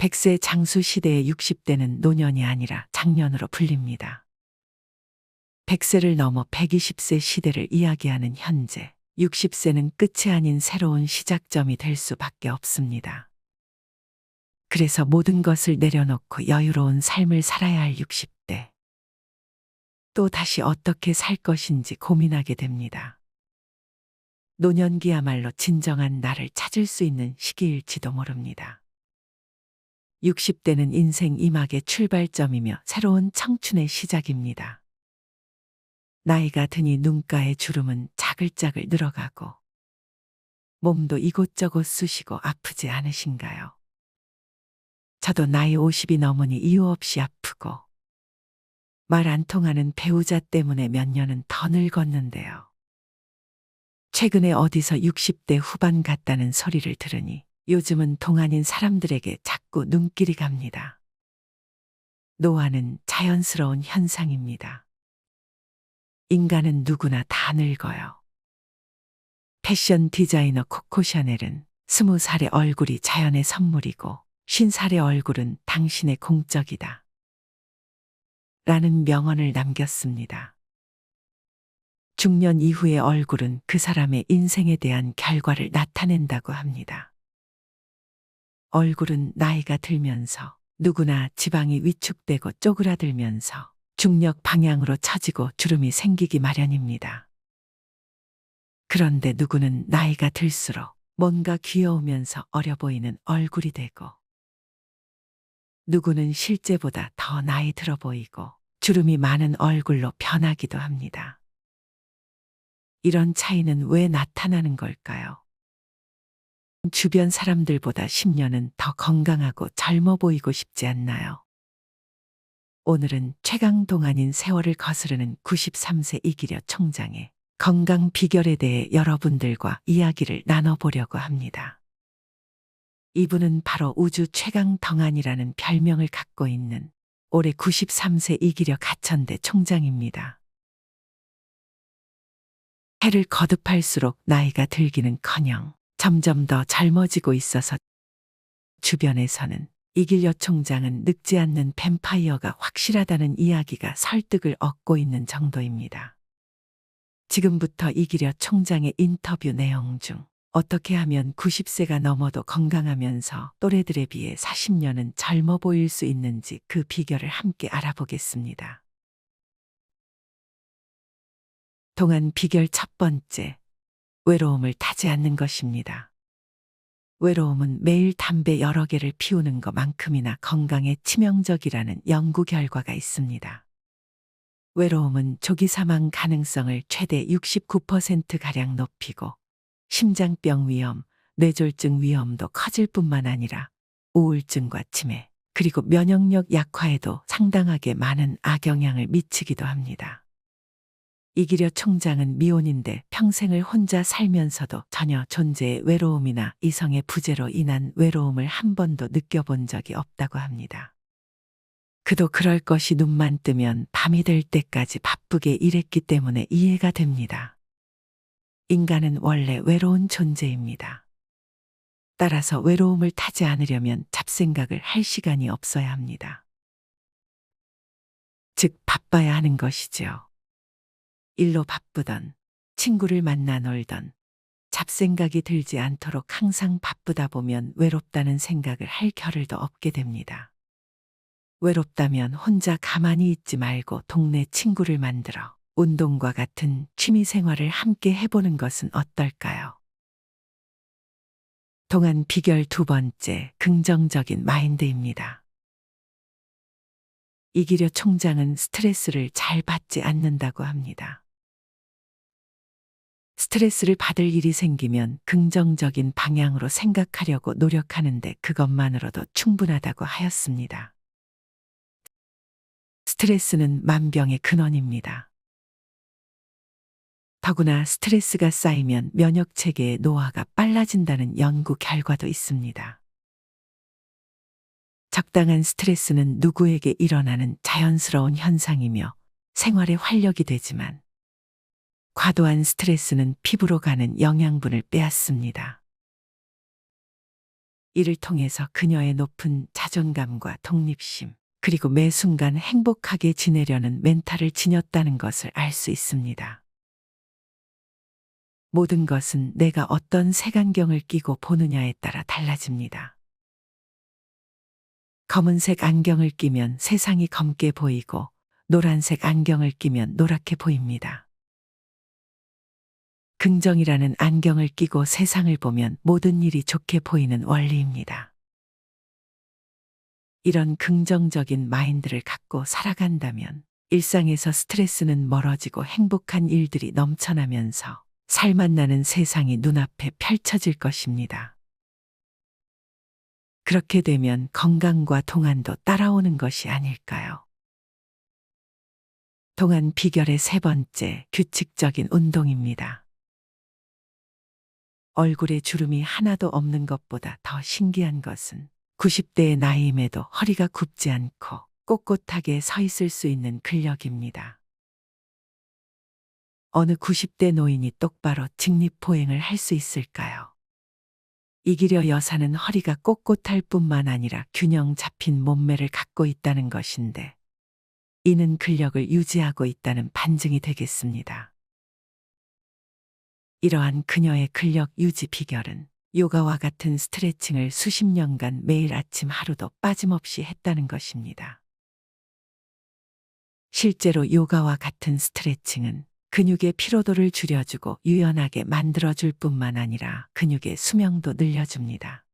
백세 장수 시대의 60대는 노년이 아니라 장년으로 불립니다. 100세를 넘어 120세 시대를 이야기하는 현재, 60세는 끝이 아닌 새로운 시작점이 될 수밖에 없습니다. 그래서 모든 것을 내려놓고 여유로운 삶을 살아야 할 60대. 또 다시 어떻게 살 것인지 고민하게 됩니다. 노년기야말로 진정한 나를 찾을 수 있는 시기일지도 모릅니다. 60대는 인생 이막의 출발점이며 새로운 청춘의 시작입니다. 나이가 드니 눈가의 주름은 자글자글 늘어가고 몸도 이곳저곳 쑤시고 아프지 않으신가요? 저도 나이 50이 넘으니 이유 없이 아프고 말 안 통하는 배우자 때문에 몇 년은 더 늙었는데요. 최근에 어디서 60대 후반 같다는 소리를 들으니 요즘은 동안인 사람들에게 자꾸 눈길이 갑니다. 노화는 자연스러운 현상입니다. 인간은 누구나 다 늙어요. 패션 디자이너 코코 샤넬은 스무 살의 얼굴이 자연의 선물이고 쉰 살의 얼굴은 당신의 공적이다. 라는 명언을 남겼습니다. 중년 이후의 얼굴은 그 사람의 인생에 대한 결과를 나타낸다고 합니다. 얼굴은 나이가 들면서 누구나 지방이 위축되고 쪼그라들면서 중력 방향으로 처지고 주름이 생기기 마련입니다. 그런데 누구는 나이가 들수록 뭔가 귀여우면서 어려 보이는 얼굴이 되고 누구는 실제보다 더 나이 들어 보이고 주름이 많은 얼굴로 변하기도 합니다. 이런 차이는 왜 나타나는 걸까요? 주변 사람들보다 10년은 더 건강하고 젊어 보이고 싶지 않나요? 오늘은 최강 동 안인 세월을 거스르는 93세 이기려 총장의 건강 비결에 대해 여러분들과 이야기를 나눠보려고 합니다. 이분은 바로 우주 최강 덩안이라는 별명을 갖고 있는 올해 93세 이기려 가천대 총장입니다. 해를 거듭할수록 나이가 들기는 커녕 점점 더 젊어지고 있어서 주변에서는 이길려 총장은 늙지 않는 뱀파이어가 확실하다는 이야기가 설득을 얻고 있는 정도입니다. 지금부터 이길려 총장의 인터뷰 내용 중 어떻게 하면 90세가 넘어도 건강하면서 또래들에 비해 40년은 젊어 보일 수 있는지 그 비결을 함께 알아보겠습니다. 동안 비결 첫 번째, 외로움을 타지 않는 것입니다. 외로움은 매일 담배 여러 개를 피우는 것만큼이나 건강에 치명적이라는 연구 결과가 있습니다. 외로움은 조기 사망 가능성을 최대 69%가량 높이고 심장병 위험, 뇌졸중 위험도 커질 뿐만 아니라 우울증과 치매, 그리고 면역력 약화에도 상당하게 많은 악영향을 미치기도 합니다. 이기려 총장은 미혼인데 평생을 혼자 살면서도 전혀 존재의 외로움이나 이성의 부재로 인한 외로움을 한 번도 느껴본 적이 없다고 합니다. 그도 그럴 것이 눈만 뜨면 밤이 될 때까지 바쁘게 일했기 때문에 이해가 됩니다. 인간은 원래 외로운 존재입니다. 따라서 외로움을 타지 않으려면 잡생각을 할 시간이 없어야 합니다. 즉, 바빠야 하는 것이지요. 일로 바쁘던, 친구를 만나 놀던, 잡생각이 들지 않도록 항상 바쁘다 보면 외롭다는 생각을 할 겨를도 없게 됩니다. 외롭다면 혼자 가만히 있지 말고 동네 친구를 만들어 운동과 같은 취미 생활을 함께 해보는 것은 어떨까요? 동안 비결 두 번째, 긍정적인 마인드입니다. 이기려 총장은 스트레스를 잘 받지 않는다고 합니다. 스트레스를 받을 일이 생기면 긍정적인 방향으로 생각하려고 노력하는데 그것만으로도 충분하다고 하였습니다. 스트레스는 만병의 근원입니다. 더구나 스트레스가 쌓이면 면역 체계의 노화가 빨라진다는 연구 결과도 있습니다. 적당한 스트레스는 누구에게 일어나는 자연스러운 현상이며 생활의 활력이 되지만 과도한 스트레스는 피부로 가는 영양분을 빼앗습니다. 이를 통해서 그녀의 높은 자존감과 독립심, 그리고 매 순간 행복하게 지내려는 멘탈을 지녔다는 것을 알 수 있습니다. 모든 것은 내가 어떤 색안경을 끼고 보느냐에 따라 달라집니다. 검은색 안경을 끼면 세상이 검게 보이고 노란색 안경을 끼면 노랗게 보입니다. 긍정이라는 안경을 끼고 세상을 보면 모든 일이 좋게 보이는 원리입니다. 이런 긍정적인 마인드를 갖고 살아간다면 일상에서 스트레스는 멀어지고 행복한 일들이 넘쳐나면서 살맛나는 세상이 눈앞에 펼쳐질 것입니다. 그렇게 되면 건강과 동안도 따라오는 것이 아닐까요? 동안 비결의 세 번째 규칙적인 운동입니다. 얼굴에 주름이 하나도 없는 것보다 더 신기한 것은 90대의 나이임에도 허리가 굽지 않고 꼿꼿하게 서 있을 수 있는 근력입니다. 어느 90대 노인이 똑바로 직립보행을 할 수 있을까요? 이기려 여사는 허리가 꼿꼿할 뿐만 아니라 균형 잡힌 몸매를 갖고 있다는 것인데, 이는 근력을 유지하고 있다는 반증이 되겠습니다. 이러한 그녀의 근력 유지 비결은 요가와 같은 스트레칭을 수십 년간 매일 아침 하루도 빠짐없이 했다는 것입니다. 실제로 요가와 같은 스트레칭은 근육의 피로도를 줄여주고 유연하게 만들어줄 뿐만 아니라 근육의 수명도 늘려줍니다.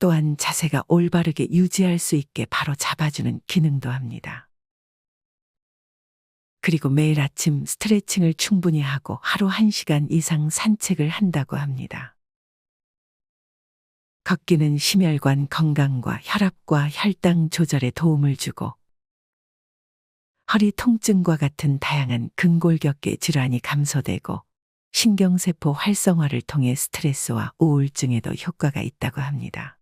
또한 자세가 올바르게 유지할 수 있게 바로 잡아주는 기능도 합니다. 그리고 매일 아침 스트레칭을 충분히 하고 하루 1시간 이상 산책을 한다고 합니다. 걷기는 심혈관 건강과 혈압과 혈당 조절에 도움을 주고 허리 통증과 같은 다양한 근골격계 질환이 감소되고 신경세포 활성화를 통해 스트레스와 우울증에도 효과가 있다고 합니다.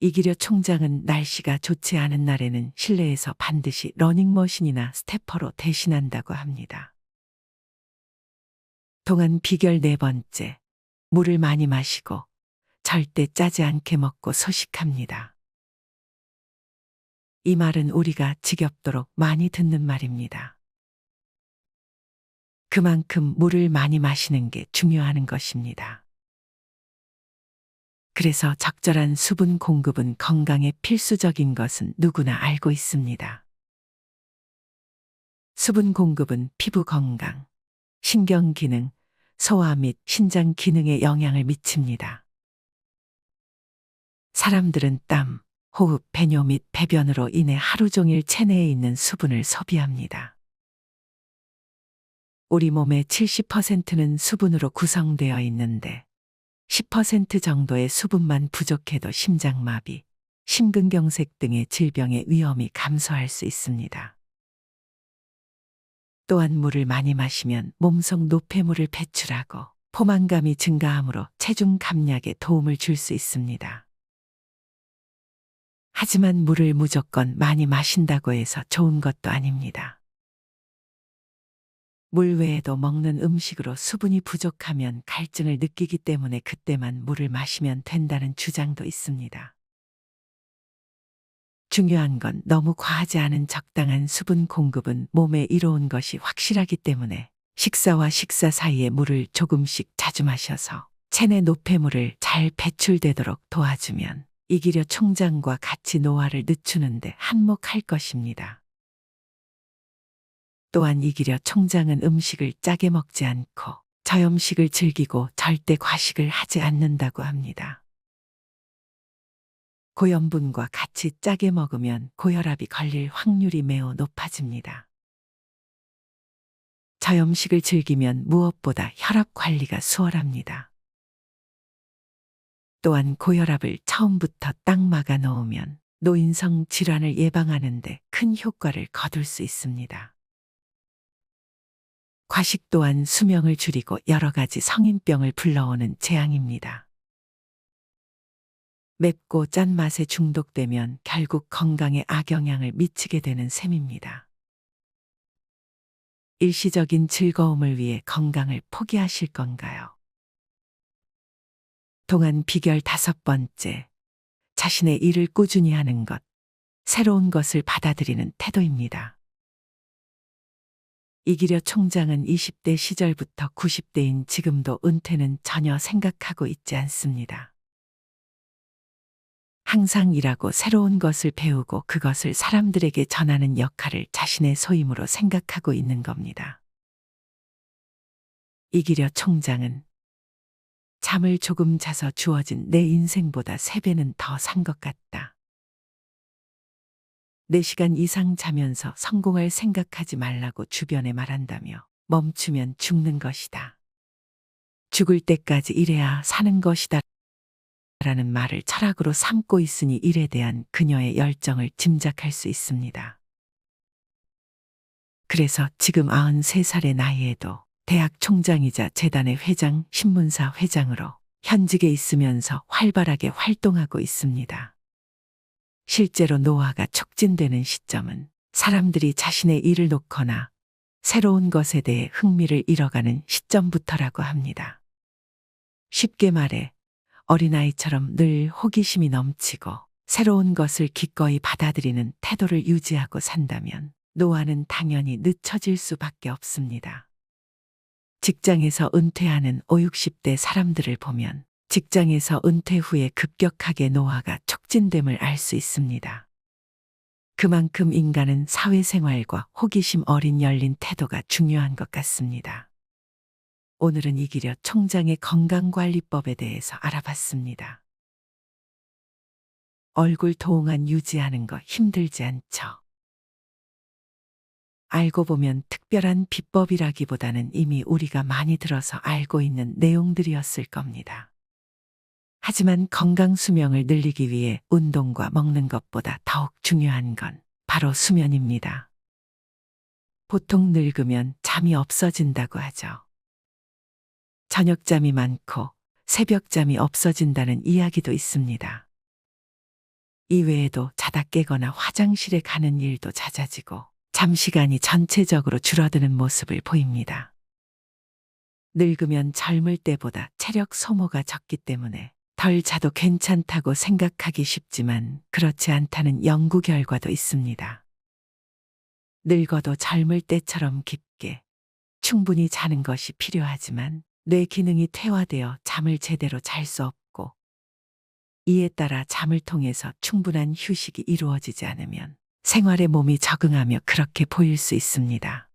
이기려 총장은 날씨가 좋지 않은 날에는 실내에서 반드시 러닝머신이나 스태퍼로 대신한다고 합니다. 동안 비결 네 번째, 물을 많이 마시고 절대 짜지 않게 먹고 소식합니다. 이 말은 우리가 지겹도록 많이 듣는 말입니다. 그만큼 물을 많이 마시는 게 중요한 것입니다. 그래서 적절한 수분 공급은 건강에 필수적인 것은 누구나 알고 있습니다. 수분 공급은 피부 건강, 신경 기능, 소화 및 신장 기능에 영향을 미칩니다. 사람들은 땀, 호흡, 배뇨 및 배변으로 인해 하루 종일 체내에 있는 수분을 소비합니다. 우리 몸의 70%는 수분으로 구성되어 있는데 10% 정도의 수분만 부족해도 심장마비, 심근경색 등의 질병의 위험이 감소할 수 있습니다. 또한 물을 많이 마시면 몸속 노폐물을 배출하고 포만감이 증가하므로 체중 감량에 도움을 줄 수 있습니다. 하지만 물을 무조건 많이 마신다고 해서 좋은 것도 아닙니다. 물 외에도 먹는 음식으로 수분이 부족하면 갈증을 느끼기 때문에 그때만 물을 마시면 된다는 주장도 있습니다. 중요한 건 너무 과하지 않은 적당한 수분 공급은 몸에 이로운 것이 확실하기 때문에 식사와 식사 사이에 물을 조금씩 자주 마셔서 체내 노폐물을 잘 배출되도록 도와주면 이기려 총장과 같이 노화를 늦추는데 한몫할 것입니다. 또한 이기려 총장은 음식을 짜게 먹지 않고 저염식을 즐기고 절대 과식을 하지 않는다고 합니다. 고염분과 같이 짜게 먹으면 고혈압이 걸릴 확률이 매우 높아집니다. 저염식을 즐기면 무엇보다 혈압 관리가 수월합니다. 또한 고혈압을 처음부터 딱 막아 놓으면 노인성 질환을 예방하는데 큰 효과를 거둘 수 있습니다. 과식 또한 수명을 줄이고 여러 가지 성인병을 불러오는 재앙입니다. 맵고 짠 맛에 중독되면 결국 건강에 악영향을 미치게 되는 셈입니다. 일시적인 즐거움을 위해 건강을 포기하실 건가요? 동안 비결 다섯 번째. 자신의 일을 꾸준히 하는 것. 새로운 것을 받아들이는 태도입니다. 이기려 총장은 20대 시절부터 90대인 지금도 은퇴는 전혀 생각하고 있지 않습니다. 항상 일하고 새로운 것을 배우고 그것을 사람들에게 전하는 역할을 자신의 소임으로 생각하고 있는 겁니다. 이기려 총장은 잠을 조금 자서 주어진 내 인생보다 세 배는 더 산 것 같다. 4시간 이상 자면서 성공할 생각하지 말라고 주변에 말한다며 멈추면 죽는 것이다. 죽을 때까지 일해야 사는 것이다. 라는 말을 철학으로 삼고 있으니 일에 대한 그녀의 열정을 짐작할 수 있습니다. 그래서 지금 93살의 나이에도 대학 총장이자 재단의 회장, 신문사 회장으로 현직에 있으면서 활발하게 활동하고 있습니다. 실제로 노화가 촉진되는 시점은 사람들이 자신의 일을 놓거나 새로운 것에 대해 흥미를 잃어가는 시점부터라고 합니다. 쉽게 말해 어린아이처럼 늘 호기심이 넘치고 새로운 것을 기꺼이 받아들이는 태도를 유지하고 산다면 노화는 당연히 늦춰질 수밖에 없습니다. 직장에서 은퇴하는 5, 60대 사람들을 보면 직장에서 은퇴 후에 급격하게 노화가 촉진됨을 알 수 있습니다. 그만큼 인간은 사회생활과 호기심 어린 열린 태도가 중요한 것 같습니다. 오늘은 이기려 총장의 건강관리법에 대해서 알아봤습니다. 얼굴 동안 유지하는 거 힘들지 않죠? 알고 보면 특별한 비법이라기보다는 이미 우리가 많이 들어서 알고 있는 내용들이었을 겁니다. 하지만 건강 수명을 늘리기 위해 운동과 먹는 것보다 더욱 중요한 건 바로 수면입니다. 보통 늙으면 잠이 없어진다고 하죠. 저녁잠이 많고 새벽잠이 없어진다는 이야기도 있습니다. 이외에도 자다 깨거나 화장실에 가는 일도 잦아지고 잠시간이 전체적으로 줄어드는 모습을 보입니다. 늙으면 젊을 때보다 체력 소모가 적기 때문에 덜 자도 괜찮다고 생각하기 쉽지만 그렇지 않다는 연구 결과도 있습니다. 늙어도 젊을 때처럼 깊게 충분히 자는 것이 필요하지만 뇌 기능이 퇴화되어 잠을 제대로 잘 수 없고 이에 따라 잠을 통해서 충분한 휴식이 이루어지지 않으면 생활에 몸이 적응하며 그렇게 보일 수 있습니다.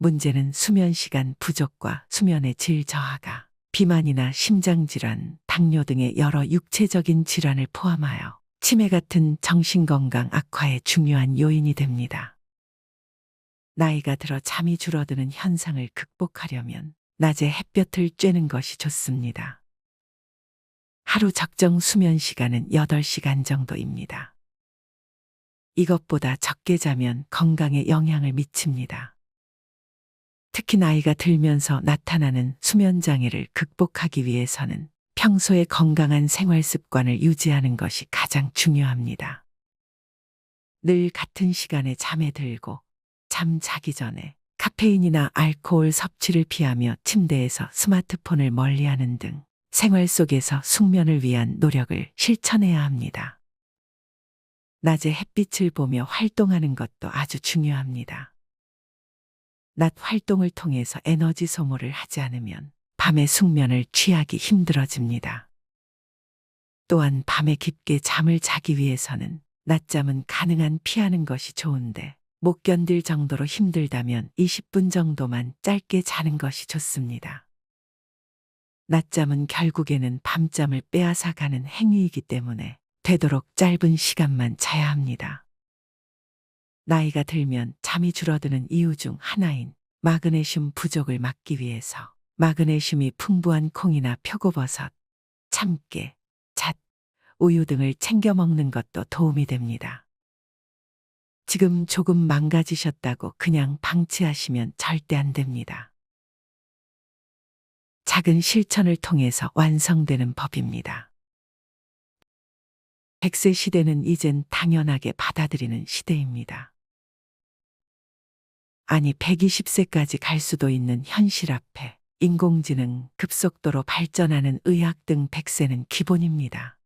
문제는 수면 시간 부족과 수면의 질 저하가 비만이나 심장질환, 당뇨 등의 여러 육체적인 질환을 포함하여 치매 같은 정신건강 악화의 중요한 요인이 됩니다. 나이가 들어 잠이 줄어드는 현상을 극복하려면 낮에 햇볕을 쬐는 것이 좋습니다. 하루 적정 수면 시간은 8시간 정도입니다. 이것보다 적게 자면 건강에 영향을 미칩니다. 특히 나이가 들면서 나타나는 수면 장애를 극복하기 위해서는 평소에 건강한 생활 습관을 유지하는 것이 가장 중요합니다. 늘 같은 시간에 잠에 들고 잠 자기 전에 카페인이나 알코올 섭취를 피하며 침대에서 스마트폰을 멀리하는 등 생활 속에서 숙면을 위한 노력을 실천해야 합니다. 낮에 햇빛을 보며 활동하는 것도 아주 중요합니다. 낮 활동을 통해서 에너지 소모를 하지 않으면 밤에 숙면을 취하기 힘들어집니다. 또한 밤에 깊게 잠을 자기 위해서는 낮잠은 가능한 피하는 것이 좋은데 못 견딜 정도로 힘들다면 20분 정도만 짧게 자는 것이 좋습니다. 낮잠은 결국에는 밤잠을 빼앗아 가는 행위이기 때문에 되도록 짧은 시간만 자야 합니다. 나이가 들면 잠이 줄어드는 이유 중 하나인 마그네슘 부족을 막기 위해서 마그네슘이 풍부한 콩이나 표고버섯, 참깨, 잣, 우유 등을 챙겨 먹는 것도 도움이 됩니다. 지금 조금 망가지셨다고 그냥 방치하시면 절대 안 됩니다. 작은 실천을 통해서 완성되는 법입니다. 100세 시대는 이젠 당연하게 받아들이는 시대입니다. 아니, 120세까지 갈 수도 있는 현실 앞에 인공지능, 급속도로 발전하는 의학 등 100세는 기본입니다.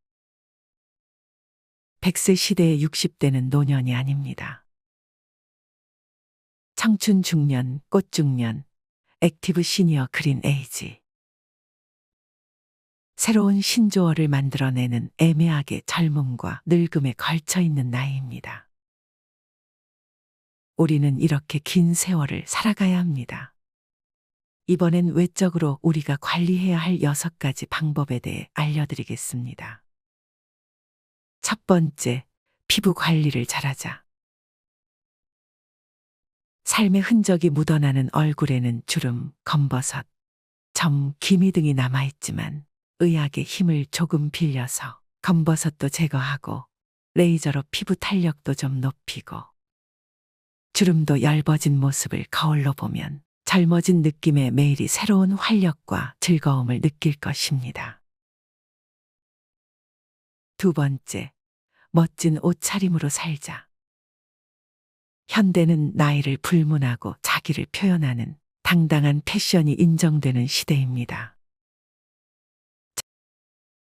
100세 시대의 60대는 노년이 아닙니다. 청춘 중년, 꽃 중년, 액티브 시니어 그린 에이지. 새로운 신조어를 만들어내는 애매하게 젊음과 늙음에 걸쳐 있는 나이입니다. 우리는 이렇게 긴 세월을 살아가야 합니다. 이번엔 외적으로 우리가 관리해야 할 여섯 가지 방법에 대해 알려드리겠습니다. 첫 번째, 피부 관리를 잘하자. 삶의 흔적이 묻어나는 얼굴에는 주름, 검버섯, 점, 기미 등이 남아있지만 의학의 힘을 조금 빌려서 검버섯도 제거하고 레이저로 피부 탄력도 좀 높이고 주름도 엷어진 모습을 거울로 보면 젊어진 느낌의 매일이 새로운 활력과 즐거움을 느낄 것입니다. 두 번째, 멋진 옷차림으로 살자. 현대는 나이를 불문하고 자기를 표현하는 당당한 패션이 인정되는 시대입니다.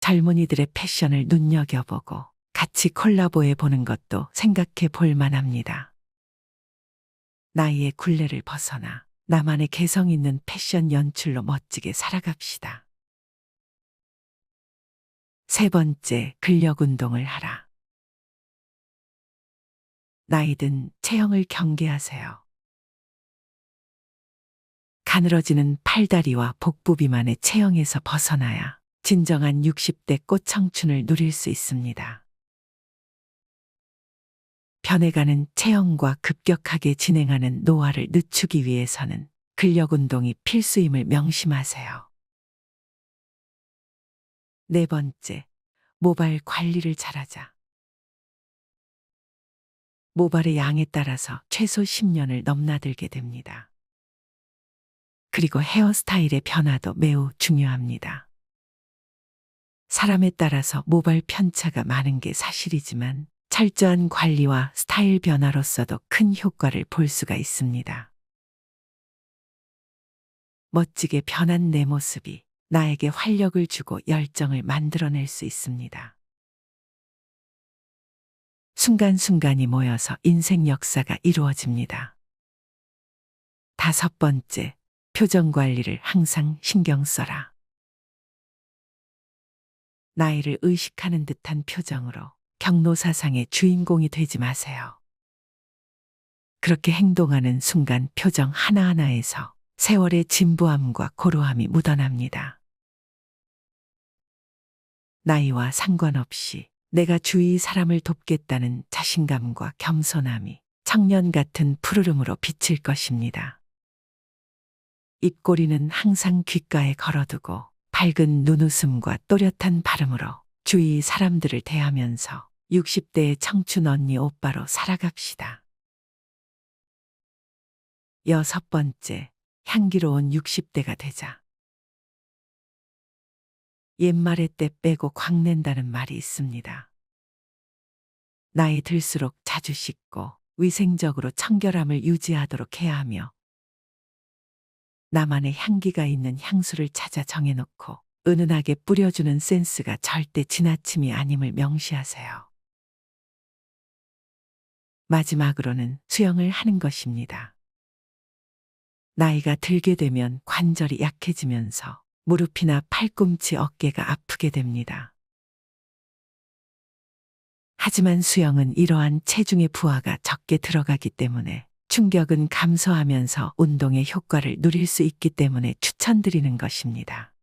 젊은이들의 패션을 눈여겨보고 같이 콜라보해 보는 것도 생각해 볼 만합니다. 나이의 굴레를 벗어나 나만의 개성 있는 패션 연출로 멋지게 살아갑시다. 세 번째, 근력 운동을 하라. 나이든 체형을 경계하세요. 가늘어지는 팔다리와 복부 비만의 체형에서 벗어나야 진정한 60대 꽃 청춘을 누릴 수 있습니다. 변해가는 체형과 급격하게 진행하는 노화를 늦추기 위해서는 근력 운동이 필수임을 명심하세요. 네 번째, 모발 관리를 잘하자. 모발의 양에 따라서 최소 10년을 넘나들게 됩니다. 그리고 헤어스타일의 변화도 매우 중요합니다. 사람에 따라서 모발 편차가 많은 게 사실이지만 철저한 관리와 스타일 변화로서도 큰 효과를 볼 수가 있습니다. 멋지게 변한 내 모습이 나에게 활력을 주고 열정을 만들어낼 수 있습니다. 순간순간이 모여서 인생 역사가 이루어집니다. 다섯 번째, 표정 관리를 항상 신경 써라. 나이를 의식하는 듯한 표정으로 경로사상의 주인공이 되지 마세요. 그렇게 행동하는 순간 표정 하나하나에서 세월의 진부함과 고루함이 묻어납니다. 나이와 상관없이 내가 주위 사람을 돕겠다는 자신감과 겸손함이 청년 같은 푸르름으로 비칠 것입니다. 입꼬리는 항상 귓가에 걸어두고 밝은 눈웃음과 또렷한 발음으로 주위 사람들을 대하면서 60대의 청춘 언니 오빠로 살아갑시다. 여섯 번째, 향기로운 60대가 되자. 옛말에 때 빼고 광낸다는 말이 있습니다. 나이 들수록 자주 씻고 위생적으로 청결함을 유지하도록 해야 하며 나만의 향기가 있는 향수를 찾아 정해놓고 은은하게 뿌려주는 센스가 절대 지나침이 아님을 명시하세요. 마지막으로는 수영을 하는 것입니다. 나이가 들게 되면 관절이 약해지면서 무릎이나 팔꿈치 어깨가 아프게 됩니다. 하지만 수영은 이러한 체중의 부하가 적게 들어가기 때문에 충격은 감소하면서 운동의 효과를 누릴 수 있기 때문에 추천드리는 것입니다.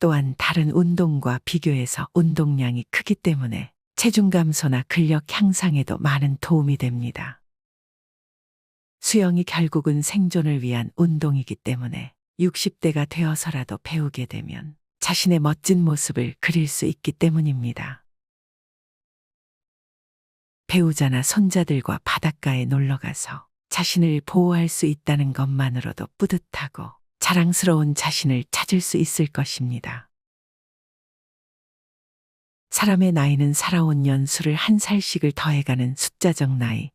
또한 다른 운동과 비교해서 운동량이 크기 때문에 체중 감소나 근력 향상에도 많은 도움이 됩니다. 수영이 결국은 생존을 위한 운동이기 때문에 60대가 되어서라도 배우게 되면 자신의 멋진 모습을 그릴 수 있기 때문입니다. 배우자나 손자들과 바닷가에 놀러 가서 자신을 보호할 수 있다는 것만으로도 뿌듯하고 자랑스러운 자신을 찾을 수 있을 것입니다. 사람의 나이는 살아온 연수를 한 살씩을 더해가는 숫자적 나이,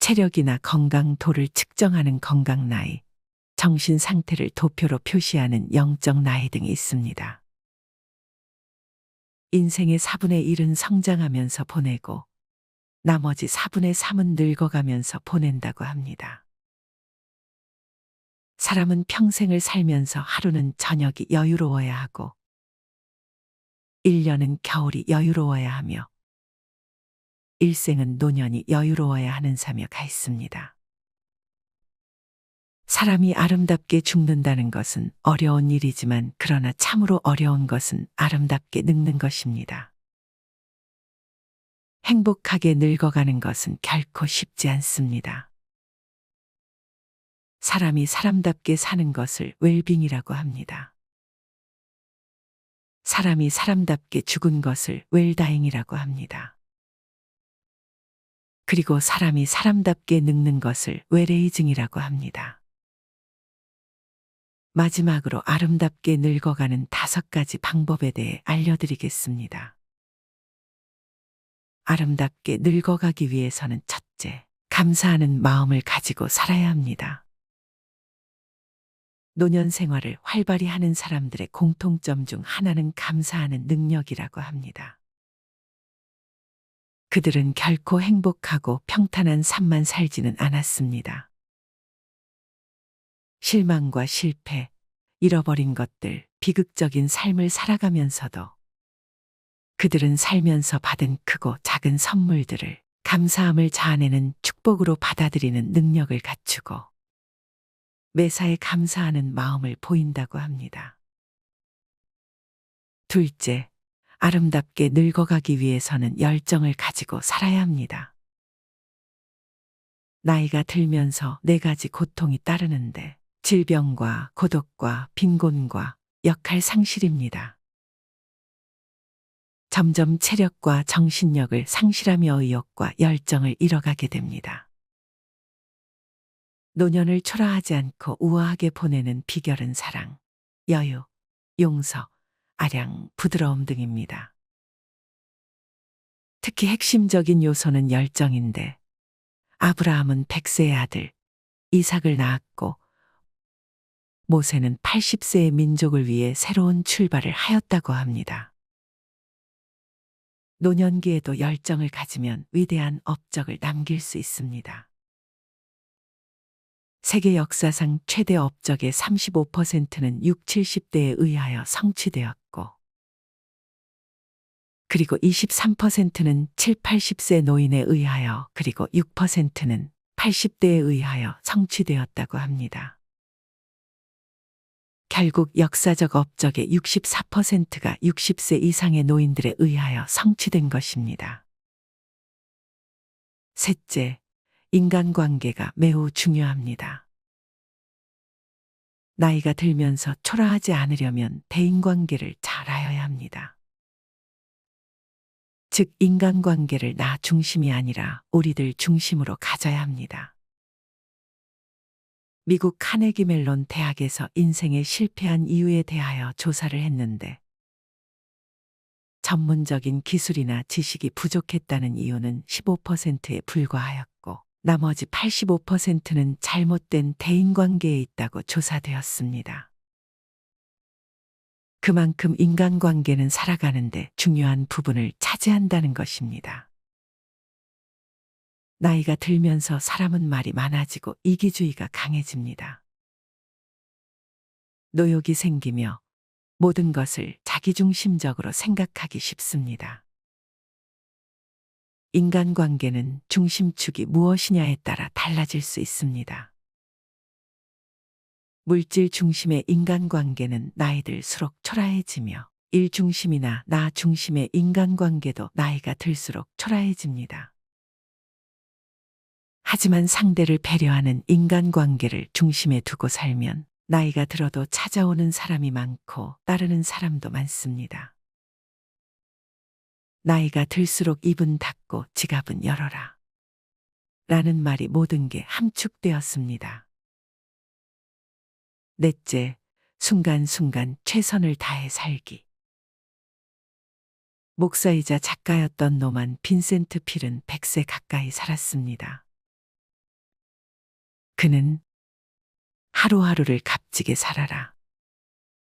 체력이나 건강도를 측정하는 건강 나이, 정신 상태를 도표로 표시하는 영적 나이 등이 있습니다. 인생의 4분의 1은 성장하면서 보내고 나머지 4분의 3은 늙어가면서 보낸다고 합니다. 사람은 평생을 살면서 하루는 저녁이 여유로워야 하고 1년은 겨울이 여유로워야 하며 일생은 노년이 여유로워야 하는 사며 가 있습니다. 사람이 아름답게 죽는다는 것은 어려운 일이지만 그러나 참으로 어려운 것은 아름답게 늙는 것입니다. 행복하게 늙어가는 것은 결코 쉽지 않습니다. 사람이 사람답게 사는 것을 웰빙이라고 합니다. 사람이 사람답게 죽은 것을 웰다잉이라고 합니다. 그리고 사람이 사람답게 늙는 것을 웰에이징이라고 합니다. 마지막으로 아름답게 늙어가는 다섯 가지 방법에 대해 알려드리겠습니다. 아름답게 늙어가기 위해서는 첫째, 감사하는 마음을 가지고 살아야 합니다. 노년 생활을 활발히 하는 사람들의 공통점 중 하나는 감사하는 능력이라고 합니다. 그들은 결코 행복하고 평탄한 삶만 살지는 않았습니다. 실망과 실패, 잃어버린 것들, 비극적인 삶을 살아가면서도 그들은 살면서 받은 크고 작은 선물들을 감사함을 자아내는 축복으로 받아들이는 능력을 갖추고 매사에 감사하는 마음을 보인다고 합니다. 둘째, 아름답게 늙어가기 위해서는 열정을 가지고 살아야 합니다. 나이가 들면서 네 가지 고통이 따르는데 질병과 고독과 빈곤과 역할 상실입니다. 점점 체력과 정신력을 상실하며 의욕과 열정을 잃어가게 됩니다. 노년을 초라하지 않고 우아하게 보내는 비결은 사랑, 여유, 용서, 아량, 부드러움 등입니다. 특히 핵심적인 요소는 열정인데 아브라함은 백세의 아들 이삭을 낳았고 모세는 80세의 민족을 위해 새로운 출발을 하였다고 합니다. 노년기에도 열정을 가지면 위대한 업적을 남길 수 있습니다. 세계 역사상 최대 업적의 35%는 6, 70대에 의하여 성취되었고, 그리고 23%는 7, 80세 노인에 의하여, 그리고 6%는 80대에 의하여 성취되었다고 합니다. 결국 역사적 업적의 64%가 60세 이상의 노인들에 의하여 성취된 것입니다. 셋째, 인간관계가 매우 중요합니다. 나이가 들면서 초라하지 않으려면 대인관계를 잘하여야 합니다. 즉, 인간관계를 나 중심이 아니라 우리들 중심으로 가져야 합니다. 미국 카네기 멜론 대학에서 인생에 실패한 이유에 대하여 조사를 했는데 전문적인 기술이나 지식이 부족했다는 이유는 15%에 불과하였고 나머지 85%는 잘못된 대인관계에 있다고 조사되었습니다. 그만큼 인간관계는 살아가는데 중요한 부분을 차지한다는 것입니다. 나이가 들면서 사람은 말이 많아지고 이기주의가 강해집니다. 노욕이 생기며 모든 것을 자기중심적으로 생각하기 쉽습니다. 인간관계는 중심축이 무엇이냐에 따라 달라질 수 있습니다. 물질 중심의 인간관계는 나이 들수록 초라해지며 일 중심이나 나 중심의 인간관계도 나이가 들수록 초라해집니다. 하지만 상대를 배려하는 인간관계를 중심에 두고 살면 나이가 들어도 찾아오는 사람이 많고 따르는 사람도 많습니다. 나이가 들수록 입은 닫고 지갑은 열어라. 라는 말이 모든 게 함축되었습니다. 넷째, 순간순간 최선을 다해 살기. 목사이자 작가였던 노만 빈센트 필은 100세 가까이 살았습니다. 그는 하루하루를 값지게 살아라.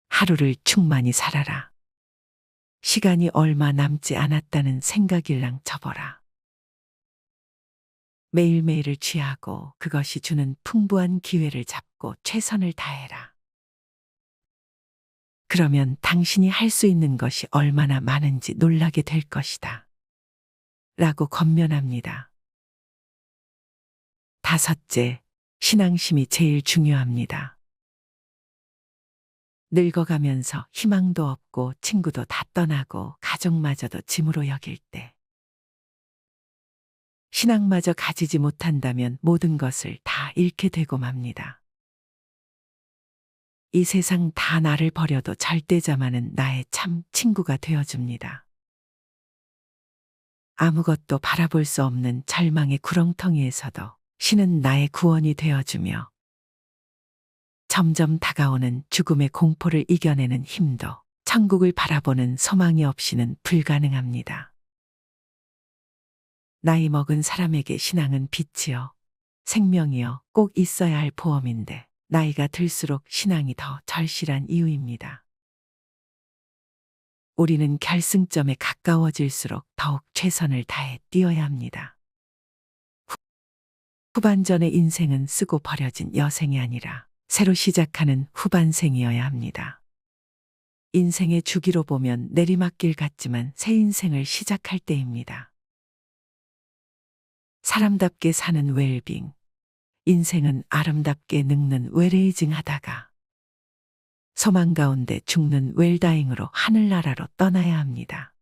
하루를 충만히 살아라. 시간이 얼마 남지 않았다는 생각일랑 접어라. 매일매일을 취하고 그것이 주는 풍부한 기회를 잡고 최선을 다해라. 그러면 당신이 할 수 있는 것이 얼마나 많은지 놀라게 될 것이다. 라고 권면합니다. 다섯째, 신앙심이 제일 중요합니다. 늙어가면서 희망도 없고 친구도 다 떠나고 가족마저도 짐으로 여길 때. 신앙마저 가지지 못한다면 모든 것을 다 잃게 되고 맙니다. 이 세상 다 나를 버려도 절대자만은 나의 참 친구가 되어줍니다. 아무것도 바라볼 수 없는 절망의 구렁텅이에서도 신은 나의 구원이 되어주며 점점 다가오는 죽음의 공포를 이겨내는 힘도 천국을 바라보는 소망이 없이는 불가능합니다. 나이 먹은 사람에게 신앙은 빛이요, 생명이요, 꼭 있어야 할 보험인데 나이가 들수록 신앙이 더 절실한 이유입니다. 우리는 결승점에 가까워질수록 더욱 최선을 다해 뛰어야 합니다. 후- 후반전의 인생은 쓰고 버려진 여생이 아니라 새로 시작하는 후반생이어야 합니다. 인생의 주기로 보면 내리막길 같지만 새 인생을 시작할 때입니다. 사람답게 사는 웰빙. 인생은 아름답게 늙는 웰에이징 하다가 소망 가운데 죽는 웰다잉으로 하늘나라로 떠나야 합니다.